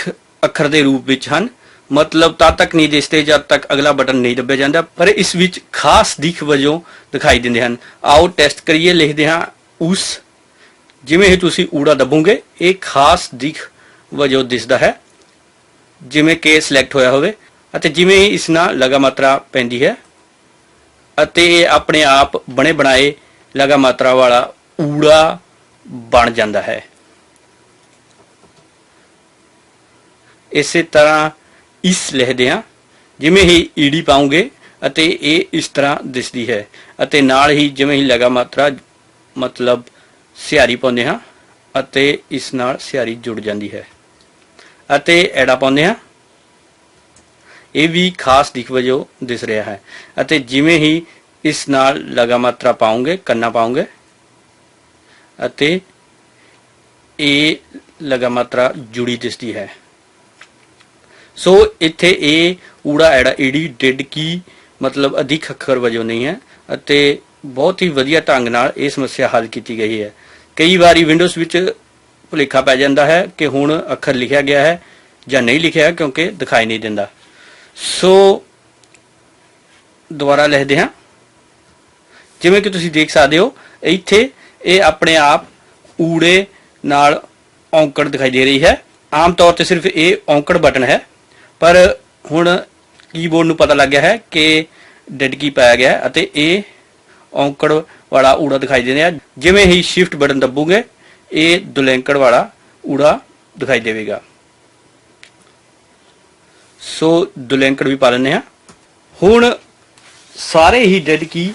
ਅੱਖਰ ਦੇ ਰੂਪ ਵਿੱਚ ਹਨ। ਮਤਲਬ ਤਦ ਤੱਕ ਨਹੀਂ ਦਿਸਦੇ ਜਦ ਤੱਕ ਅਗਲਾ ਬਟਨ ਨਹੀਂ ਦੱਬਿਆ ਜਾਂਦਾ, ਪਰ ਇਸ ਵਿੱਚ ਖਾਸ ਦਿੱਖ ਵਜੋਂ ਦਿਖਾਈ ਦਿੰਦੇ ਹਨ। ਆਓ ਟੈਸਟ ਕਰੀਏ, ਲਿਖਦੇ ਹਾਂ, ਉਸ ਜਿਵੇਂ ਹੀ ਤੁਸੀਂ ਊੜਾ ਦੱਬੋਗੇ, ਇਹ ਖਾਸ ਦਿੱਖ ਵਜੋਂ ਦਿਸਦਾ ਹੈ, ਜਿਵੇਂ ਕਿ ਸਿਲੈਕਟ ਹੋਇਆ ਹੋਵੇ ਅਤੇ ਜਿਵੇਂ ਹੀ ਇਸ ਨਾਲ ਲਗਾ ਮਾਤਰਾ ਪੈਂਦੀ ਹੈ ਅਤੇ ਇਹ ਆਪਣੇ ਆਪ ਬਣੇ ਬਣਾਏ ਲਗਾ ਮਾਤਰਾ ਵਾਲਾ ਊੜਾ ਬਣ ਜਾਂਦਾ ਹੈ। ਇਸੇ ਤਰ੍ਹਾਂ ਇਸ ਲਿਖਦੇ ਹਾਂ, ਜਿਵੇਂ ਹੀ ਈੜੀ ਪਾਉਂਗੇ ਅਤੇ ਇਹ ਇਸ ਤਰ੍ਹਾਂ ਦਿਸਦੀ ਹੈ ਅਤੇ ਨਾਲ ਹੀ ਜਿਵੇਂ ਹੀ ਲਗਾ ਮਾਤਰਾ, ਮਤਲਬ ਸਿਆਰੀ ਪਾਉਂਦੇ ਹਾਂ ਅਤੇ ਇਸ ਨਾਲ ਸਿਆਰੀ ਜੁੜ ਜਾਂਦੀ ਹੈ। ਅਤੇ ਐੜਾ ਪਾਉਂਦੇ ਹਾਂ। ਇਹ ਵੀ ਖਾਸ ਦਿਖ ਵਜੋਂ ਦਿਸ ਰਿਹਾ ਹੈ ਅਤੇ ਜਿਵੇਂ ਹੀ ਇਸ ਨਾਲ ਲਗਾ ਮਾਤਰਾ ਪਾਉਂਗੇ, ਕੰਨਾ ਪਾਉਂਗੇ ਅਤੇ ਇਹ ਲਗਾ ਮਾਤਰਾ ਜੁੜੀ ਦਿਸਦੀ ਹੈ। ਸੋ ਇੱਥੇ ਇਹ ਊੜਾ ਐੜਾ ਈੜੀ ਡਿਡ ਕੀ ਮਤਲਬ ਅਧਿਕ ਅੱਖਰ ਵਜੋਂ ਨਹੀਂ ਹੈ ਅਤੇ ਬਹੁਤ ਹੀ ਵਧੀਆ ਢੰਗ ਨਾਲ ਇਹ ਸਮੱਸਿਆ ਹੱਲ ਕੀਤੀ ਗਈ ਹੈ। ਕਈ ਵਾਰੀ ਵਿੰਡੋਜ਼ ਵਿੱਚ ਭੁਲੇਖਾ ਪੈ ਜਾਂਦਾ ਹੈ ਕਿ ਹੁਣ ਅੱਖਰ ਲਿਖਿਆ ਗਿਆ ਹੈ ਜਾਂ ਨਹੀਂ ਲਿਖਿਆ ਕਿਉਂਕਿ ਦਿਖਾਈ ਨਹੀਂ ਦਿੰਦਾ। ਸੋ ਦੁਬਾਰਾ ਲਿਖਦੇ ਹਾਂ। ਜਿਵੇਂ ਕਿ ਤੁਸੀਂ ਦੇਖ ਸਕਦੇ ਹੋ, ਇੱਥੇ ਇਹ ਆਪਣੇ ਆਪ ਊੜੇ ਨਾਲ ਔਂਕੜ ਦਿਖਾਈ ਦੇ ਰਹੀ ਹੈ। ਆਮ ਤੌਰ ਤੇ ਸਿਰਫ ਇਹ ਔਂਕੜ ਬਟਨ ਹੈ। ਪਰ ਹੁਣ ਕੀਬੋਰਡ ਨੂੰ ਪਤਾ ਲੱਗ ਗਿਆ ਹੈ ਕਿ ਡੈਡ ਕੀ ਪਾਇਆ ਗਿਆ ਅਤੇ ਇਹ ਔਂਕੜ ਵਾਲਾ ਊੜਾ ਦਿਖਾਈ ਦੇ ਰਿਹਾ ਜਿਵੇਂ ਹੀ ਸ਼ਿਫਟ ਬਟਨ ਦੱਬੋਗੇ, ਇਹ ਦੁਲੈਂਕੜ ਵਾਲਾ ਊੜਾ ਦਿਖਾਈ ਦੇਵੇਗਾ। ਸੋ ਦੁਲੈਂਕੜ ਵੀ ਪਾ ਲੈਂਦੇ ਹਾਂ। ਹੁਣ ਸਾਰੇ ਹੀ ਡੈਡ ਕੀ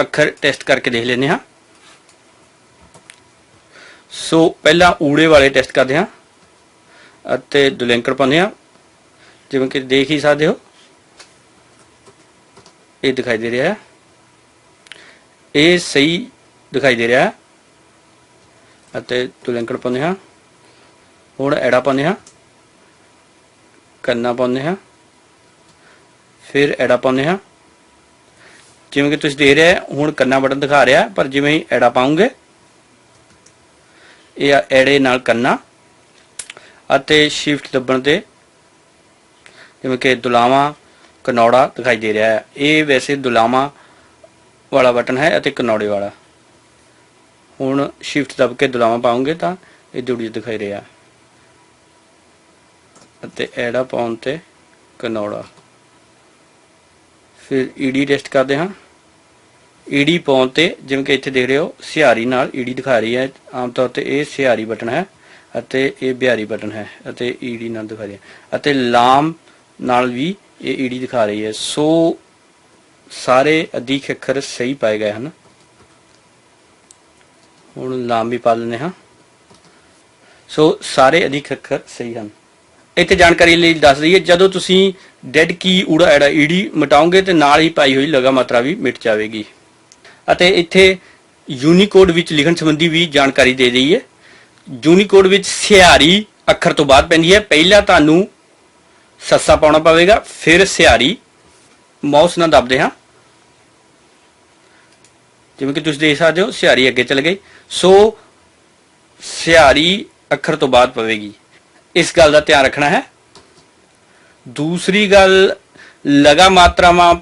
ਅੱਖਰ ਟੈਸਟ ਕਰਕੇ ਦੇਖ ਲੈਂਦੇ ਹਾਂ। ਸੋ ਪਹਿਲਾਂ ਊੜੇ ਵਾਲੇ ਟੈਸਟ ਕਰਦੇ ਹਾਂ ਅਤੇ ਦੁਲੈਂਕੜ ਪਾਉਂਦੇ ਹਾਂ। ਜਿਵੇਂ ਕਿ ਦੇਖ ਹੀ ਸਕਦੇ ਹੋ। ਇਹ ਦਿਖਾਈ ਦੇ ਰਿਹਾ ਹੈ। ਇਹ ਸਹੀ ਦਿਖਾਈ ਦੇ ਰਿਹਾ ਹੈ। ਅਤੇ ਦੁਲੈਂਕੜ ਪਾਉਂਦੇ ਹਾਂ। ਹੁਣ ਐੜਾ ਪਾਉਂਦੇ ਹਾਂ। ਕੰਨਾ ਪਾਉਂਦੇ ਹਾਂ। ਫਿਰ ਐੜਾ ਪਾਉਂਦੇ ਹਾਂ। ਜਿਵੇਂ ਕਿ ਤੁਸੀਂ ਦੇਖ ਰਹੇ ਹੋ, ਹੁਣ ਕੰਨਾ ਬਟਨ ਦਿਖਾ ਰਿਹਾ ਪਰ ਜਿਵੇਂ ਹੀ ਐੜਾ ਪਾਉਂਗੇ, ਇਹ ਆ ਐੜੇ ਨਾਲ ਕੰਨਾ। ਅਤੇ ਸ਼ਿਫਟ ਦੱਬਣ ਤੇ ਜਿਵੇਂ ਕਿ ਦੁਲਾਵਾ, ਕਨੌੜਾ ਦਿਖਾਈ ਦੇ ਰਿਹਾ ਹੈ। ਇਹ ਵੈਸੇ ਦੁਲਾਵਾ ਵਾਲਾ ਬਟਨ ਹੈ ਅਤੇ ਕਨੌੜੇ ਵਾਲਾ। ਹੁਣ ਸ਼ਿਫਟ ਦਬ ਕੇ ਦੁਲਾਵਾ ਪਾਉਂਗੇ ਤਾਂ ਇਹ ਜੁੜੀ ਦਿਖਾਈ ਰਿਹਾ ਅਤੇ ਐੜਾ ਪਾਉਣ ਤੇ ਕਨੌੜਾ। ਫਿਰ ਈਡੀ ਟੈਸਟ ਕਰਦੇ ਹਾਂ। ਈਡੀ ਪਾਉਣ ਤੇ ਜਿਵੇਂ ਕਿ ਇੱਥੇ ਦੇਖ ਰਹੇ ਹੋ, ਸਿਹਾਰੀ ਨਾਲ ਈਡੀ ਦਿਖਾ ਰਹੀ ਹੈ। ਆਮ ਤੌਰ ਤੇ ਇਹ ਸਿਹਾਰੀ ਬਟਨ ਹੈ ਅਤੇ ਇਹ ਬਿਹਾਰੀ ਬਟਨ ਹੈ ਅਤੇ ਈਡੀ ਨਾਲ ਦਿਖਾ ਰਹੀ ਹੈ। ਅਤੇ ਲਾਮ ਨਾਲ ਵੀ ਇਹ ਈਡੀ ਦਿਖਾ ਰਹੀ ਹੈ। ਸੋ ਸਾਰੇ ਅਧਿਕ ਅੱਖਰ ਸਹੀ ਪਾਏ ਗਏ ਹਨ। ਹੁਣ ਲਾਮ ਵੀ ਪਾ ਲੈਂਦੇ ਹਾਂ। ਸੋ ਸਾਰੇ ਅਧਿਕ ਅੱਖਰ ਸਹੀ ਹਨ। ਇੱਥੇ ਜਾਣਕਾਰੀ ਲਈ ਦੱਸ ਦਈਏ, ਜਦੋਂ ਤੁਸੀਂ ਡੈਡ ਕੀ ਊੜਾ ਐੜਾ ਈਡੀ ਮਿਟਾਓਗੇ ਤੇ ਨਾਲ ਹੀ ਪਾਈ ਹੋਈ ਲਗਾ ਮਾਤਰਾ ਵੀ ਮਿਟ ਜਾਵੇਗੀ। ਅਤੇ ਇੱਥੇ ਯੂਨੀਕੋਡ ਵਿੱਚ ਲਿਖਣ ਸੰਬੰਧੀ ਵੀ ਜਾਣਕਾਰੀ ਦੇ ਦਈਏ। ਯੂਨੀਕੋਡ ਵਿੱਚ ਸਿਹਾਰੀ ਅੱਖਰ ਤੋਂ ਬਾਅਦ ਪੈਂਦੀ ਹੈ। ਪਹਿਲਾਂ ਤੁਹਾਨੂੰ ਸੱਸਾ ਪਾਉਣਾ ਪਵੇਗਾ, ਫਿਰ ਸਿਆਰੀ ਮਾਊਸ ਨਾਲ ਦਬਦੇ ਹਾਂ। ਜਿਵੇਂ ਕਿ ਤੁਸੀਂ ਦੇਖ ਸਕਦੇ ਹੋ ਸਿਆਰੀ ਅੱਗੇ ਚਲ ਗਈ ਸੋ ਸਿਆਰੀ ਅੱਖਰ ਤੋਂ ਬਾਅਦ ਪਵੇਗੀ। ਇਸ ਗੱਲ ਦਾ ਧਿਆਨ ਰੱਖਣਾ ਹੈ। ਦੂਸਰੀ ਗੱਲ, ਲਗਾ ਮਾਤਰਾਵਾਂ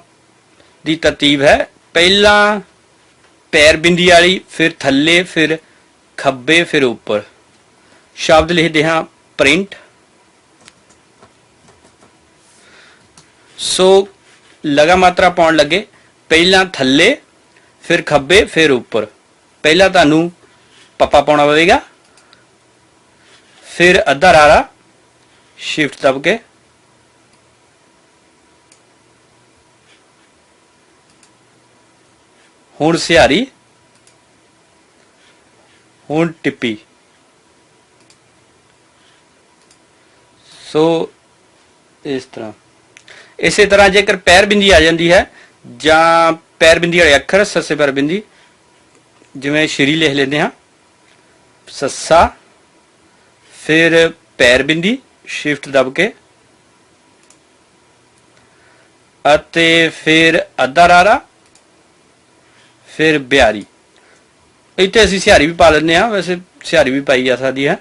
ਦੀ ਤਰਤੀਬ ਹੈ। ਪਹਿਲਾਂ ਪੈਰ ਬਿੰਦੀ ਵਾਲੀ, ਫਿਰ ਥੱਲੇ, ਫਿਰ ਖੱਬੇ, ਫਿਰ ਉੱਪਰ। ਸ਼ਬਦ ਲਿਖਦੇ ਹਾਂ ਪ੍ਰਿੰਟ ਸੋ ਲਗਾ ਮਾਤਰਾ ਪਾਉਣ ਲੱਗੇ। ਪਹਿਲਾਂ ਥੱਲੇ, ਫਿਰ ਖੱਬੇ, ਫਿਰ ਉੱਪਰ। ਪਹਿਲਾਂ ਤੁਹਾਨੂੰ ਪੱਪਾ ਪਾਉਣਾ ਪਵੇਗਾ। ਫਿਰ ਅੱਧਾ ਰਾਰਾ ਸ਼ਿਫਟ ਦਬ ਕੇ। ਹੁਣ ਸਿਹਾਰੀ, ਹੁਣ ਟਿੱਪੀ। ਸੋ ਇਸ ਤਰ੍ਹਾਂ। ਇਸੇ ਤਰ੍ਹਾਂ ਜੇਕਰ ਪੈਰ ਬਿੰਦੀ ਆ ਜਾਂਦੀ ਹੈ, ਜਾਂ ਪੈਰ ਬਿੰਦੀ ਵਾਲੇ ਅੱਖਰ, ਸੱਸੇ ਪੈਰ ਬਿੰਦੀ ਜਿਵੇਂ ਸ਼੍ਰੀ ਲਿਖ ਲੈਂਦੇ ਹਾਂ, ਸੱਸਾ, ਫਿਰ ਪੈਰ ਬਿੰਦੀ ਸ਼ਿਫਟ ਦਬ ਕੇ, ਅਤੇ ਫਿਰ ਅੱਧਾ ਰਾਰਾ, ਫਿਰ ਬਿਆਰੀ ਇੱਥੇ ਅਸੀਂ ਸਿਹਾਰੀ ਵੀ ਪਾ ਲੈਂਦੇ ਹਾਂ, ਵੈਸੇ ਸਿਹਾਰੀ ਵੀ ਪਾਈ ਜਾ ਸਕਦੀ ਹੈ।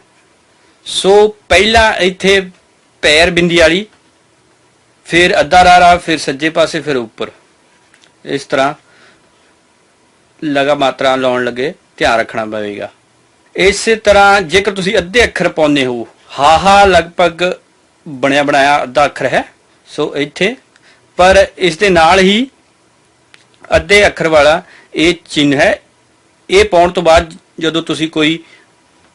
ਸੋ ਪਹਿਲਾਂ ਇੱਥੇ ਪੈਰ ਬਿੰਦੀ ਵਾਲੀ ਫਿਰ ਅੱਧਾ ਰਾਹ ਫਿਰ ਸੱਜੇ ਪਾਸੇ, ਫਿਰ ਉੱਪਰ। ਇਸ ਤਰ੍ਹਾਂ ਲਗਾ ਮਾਤਰਾ ਲਾਉਣ ਲੱਗੇ, ਧਿਆਨ ਰੱਖਣਾ ਪਵੇਗਾ। ਇਸੇ ਤਰ੍ਹਾਂ ਜੇਕਰ ਤੁਸੀਂ ਅੱਧੇ ਅੱਖਰ ਪਾਉਂਦੇ ਹੋ, ਹਾਹਾ ਲਗਭਗ ਬਣਿਆ ਬਣਾਇਆ ਅੱਧਾ ਅੱਖਰ ਹੈ, ਸੋ ਇੱਥੇ, ਪਰ ਇਸ ਦੇ ਨਾਲ ਹੀ ਅੱਧੇ ਅੱਖਰ ਵਾਲਾ ਇਹ ਚਿੰਨ ਹੈ, ਇਹ ਪਾਉਣ ਤੋਂ ਬਾਅਦ ਜਦੋਂ ਤੁਸੀਂ ਕੋਈ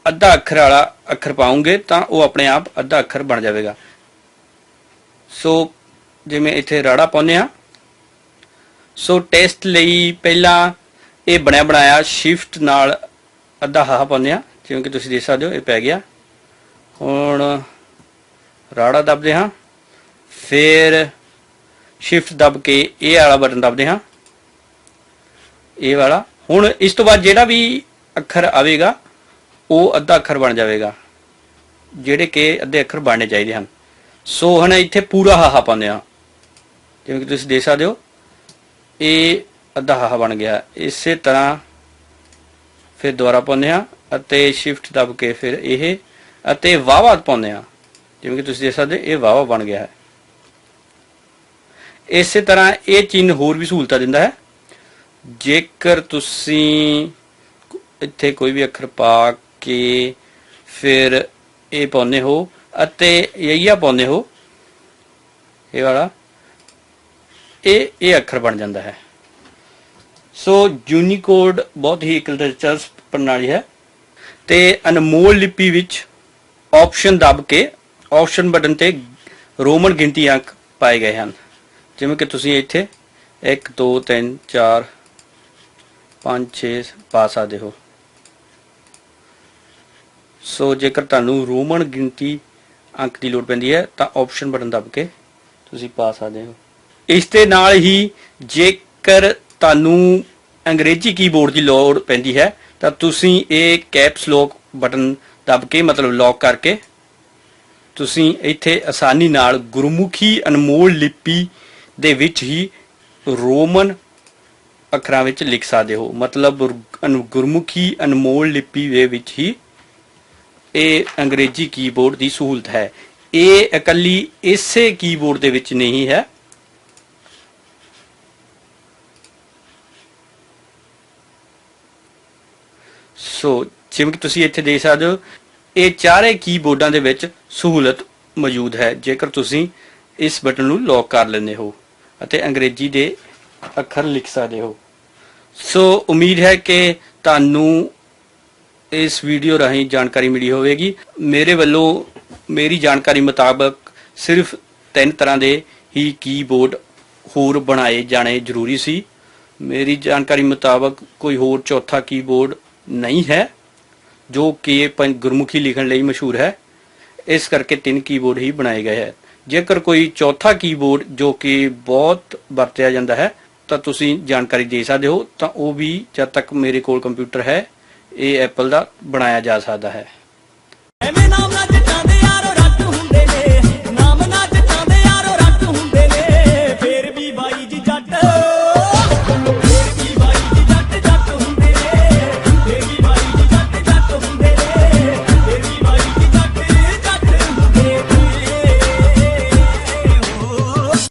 ਅੱਧਾ ਅੱਖਰ ਵਾਲਾ ਅੱਖਰ ਪਾਉਂਗੇ, ਤਾਂ ਉਹ ਆਪਣੇ ਆਪ ਅੱਧਾ ਅੱਖਰ ਬਣ ਜਾਵੇਗਾ। ਸੋ ਜਿਵੇਂ ਇੱਥੇ ਰਾੜਾ ਪਾਉਂਦੇ ਆ ਸੋ ਟੈਸਟ ਲਈ ਪਹਿਲਾਂ ਇਹ ਬਣਿਆ ਬਣਾਇਆ ਸ਼ਿਫਟ ਨਾਲ ਅੱਧਾ ਹਾਹਾ ਪਾਉਂਦੇ ਆ ਜਿਵੇਂ ਕਿ ਤੁਸੀਂ ਦੇਖ ਸਕਦੇ ਹੋ, ਇਹ ਪੈ ਗਿਆ। ਹੁਣ ਰਾੜਾ ਦਬਦੇ ਹਾਂ, ਫਿਰ ਸ਼ਿਫਟ ਦਬ ਕੇ ਇਹ ਵਾਲਾ ਬਟਨ ਦਬਦੇ ਹਾਂ। ਇਹ ਵਾਲਾ, ਹੁਣ ਇਸ ਤੋਂ ਬਾਅਦ ਜਿਹੜਾ ਵੀ ਅੱਖਰ ਆਵੇਗਾ, ਉਹ ਅੱਧਾ ਅੱਖਰ ਬਣ ਜਾਵੇਗਾ, ਜਿਹੜੇ ਕਿ ਅੱਧੇ ਅੱਖਰ ਬਣਨੇ ਚਾਹੀਦੇ ਹਨ। ਸੋ ਹੁਣ ਇੱਥੇ ਪੂਰਾ ਹਾਹਾ ਪਾਉਂਦੇ ਆ ਜਿਵੇਂ ਕਿ ਤੁਸੀਂ ਦੇਖ ਸਕਦੇ ਹੋ ਇਹ ਅੱਧਾ ਹਾਹਾ ਬਣ ਗਿਆ। ਇਸੇ ਤਰ੍ਹਾਂ ਫਿਰ ਦੁਬਾਰਾ ਪਾਉਂਦੇ ਹਾਂ ਅਤੇ ਸ਼ਿਫਟ ਦਬ ਕੇ ਫਿਰ ਇਹ ਅਤੇ ਵਾਵਾ ਪਾਉਂਦੇ ਹਾਂ। ਜਿਵੇਂ ਕਿ ਤੁਸੀਂ ਦੇਖ ਸਕਦੇ ਹੋ, ਇਹ ਵਾਵਾ ਬਣ ਗਿਆ ਹੈ। ਇਸੇ ਤਰ੍ਹਾਂ ਇਹ ਚਿੰਨ ਹੋਰ ਵੀ ਸਹੂਲਤਾਂ ਦਿੰਦਾ ਹੈ। ਜੇਕਰ ਤੁਸੀਂ ਇੱਥੇ ਕੋਈ ਵੀ ਅੱਖਰ ਪਾ ਕੇ ਫਿਰ ਇਹ ਪਾਉਂਦੇ ਹੋ ਅਤੇ ਯਈਆ ਪਾਉਂਦੇ ਹੋ ਇਹ ਵਾਲਾ ਇਹ ਇਹ ਅੱਖਰ ਬਣ ਜਾਂਦਾ ਹੈ। ਸੋ ਯੂਨੀਕੋਡ ਬਹੁਤ ਹੀ ਇੱਕ ਦਿਲਚਸਪ ਪ੍ਰਣਾਲੀ ਹੈ ਤੇ ਅਨਮੋਲ ਲਿਪੀ ਵਿੱਚ ਆਪਸ਼ਨ ਦਬ ਕੇ ਆਪਸ਼ਨ ਬਟਨ ਤੇ ਰੋਮਨ ਗਿਣਤੀ ਅੰਕ ਪਾਏ ਗਏ ਹਨ। ਜਿਵੇਂ ਕਿ ਤੁਸੀਂ ਇੱਥੇ 1 2 3 4 5 6 ਪਾ ਸਕਦੇ ਹੋ। ਸੋ ਜੇਕਰ ਤੁਹਾਨੂੰ ਰੋਮਨ ਗਿਣਤੀ ਅੰਕ ਦੀ ਲੋੜ ਪੈਂਦੀ ਹੈ ਤਾਂ ਆਪਸ਼ਨ ਬਟਨ ਦਬ ਕੇ ਤੁਸੀਂ ਪਾ ਸਕਦੇ ਹੋ। ਇਸ ਦੇ ਨਾਲ ਹੀ ਜੇਕਰ ਤੁਹਾਨੂੰ ਅੰਗਰੇਜ਼ੀ ਕੀਬੋਰਡ ਦੀ ਲੋੜ ਪੈਂਦੀ ਹੈ, ਤਾਂ ਤੁਸੀਂ ਇਹ ਕੈਪਸ ਲੌਕ ਬਟਨ ਦਬ ਕੇ ਮਤਲਬ ਲੌਕ ਕਰਕੇ ਤੁਸੀਂ ਇੱਥੇ ਆਸਾਨੀ ਨਾਲ ਗੁਰਮੁਖੀ ਅਨਮੋਲ ਲਿਪੀ ਦੇ ਵਿੱਚ ਹੀ ਰੋਮਨ ਅੱਖਰਾਂ ਵਿੱਚ ਲਿਖ ਸਕਦੇ ਹੋ। ਮਤਲਬ ਅਨੁ- ਗੁਰਮੁਖੀ ਅਨਮੋਲ ਲਿਪੀ ਦੇ ਵਿੱਚ ਹੀ ਇਹ ਅੰਗਰੇਜ਼ੀ ਕੀਬੋਰਡ ਦੀ ਸਹੂਲਤ ਹੈ। ਇਹ ਇਕੱਲੀ ਇਸੇ ਕੀਬੋਰਡ ਦੇ ਵਿੱਚ ਨਹੀਂ ਹੈ। ਸੋ ਜਿਵੇਂ ਕਿ ਤੁਸੀਂ ਇੱਥੇ ਦੇਖ ਸਕਦੇ ਹੋ, ਇਹ ਚਾਰੇ ਕੀਬੋਰਡਾਂ ਦੇ ਵਿੱਚ ਸਹੂਲਤ ਮੌਜੂਦ ਹੈ। ਜੇਕਰ ਤੁਸੀਂ ਇਸ ਬਟਨ ਨੂੰ ਲੌਕ ਕਰ ਲੈਂਦੇ ਹੋ ਅਤੇ ਅੰਗਰੇਜ਼ੀ ਦੇ ਅੱਖਰ ਲਿਖ ਸਕਦੇ ਹੋ। ਸੋ ਉਮੀਦ ਹੈ ਕਿ ਤੁਹਾਨੂੰ ਇਸ ਵੀਡੀਓ ਰਾਹੀਂ ਜਾਣਕਾਰੀ ਮਿਲੀ ਹੋਵੇਗੀ। ਮੇਰੇ ਵੱਲੋਂ ਮੇਰੀ ਜਾਣਕਾਰੀ ਮੁਤਾਬਕ ਸਿਰਫ ਤਿੰਨ ਤਰ੍ਹਾਂ ਦੇ ਹੀ ਕੀਬੋਰਡ ਹੋਰ ਬਣਾਏ ਜਾਣੇ ਜ਼ਰੂਰੀ ਸੀ। ਮੇਰੀ ਜਾਣਕਾਰੀ ਮੁਤਾਬਕ ਕੋਈ ਹੋਰ ਚੌਥਾ ਕੀਬੋਰਡ ਨਹੀਂ ਹੈ, ਜੋ ਕਿ ਪੰਜ ਗੁਰਮੁਖੀ ਲਿਖਣ ਲਈ ਮਸ਼ਹੂਰ ਹੈ, ਇਸ ਕਰਕੇ ਤਿੰਨ ਕੀਬੋਰਡ ਹੀ ਬਣਾਏ ਗਏ ਹੈ। ਜੇਕਰ ਕੋਈ ਚੌਥਾ ਕੀਬੋਰਡ ਜੋ ਕਿ ਬਹੁਤ ਵਰਤਿਆ ਜਾਂਦਾ ਹੈ, ਤਾਂ ਤੁਸੀਂ ਜਾਣਕਾਰੀ ਦੇ ਸਕਦੇ ਹੋ, ਤਾਂ ਉਹ ਵੀ ਜਦ ਤੱਕ ਮੇਰੇ ਕੋਲ ਕੰਪਿਊਟਰ ਹੈ, ਇਹ ਐਪਲ ਦਾ ਬਣਾਇਆ ਜਾ ਸਕਦਾ ਹੈ।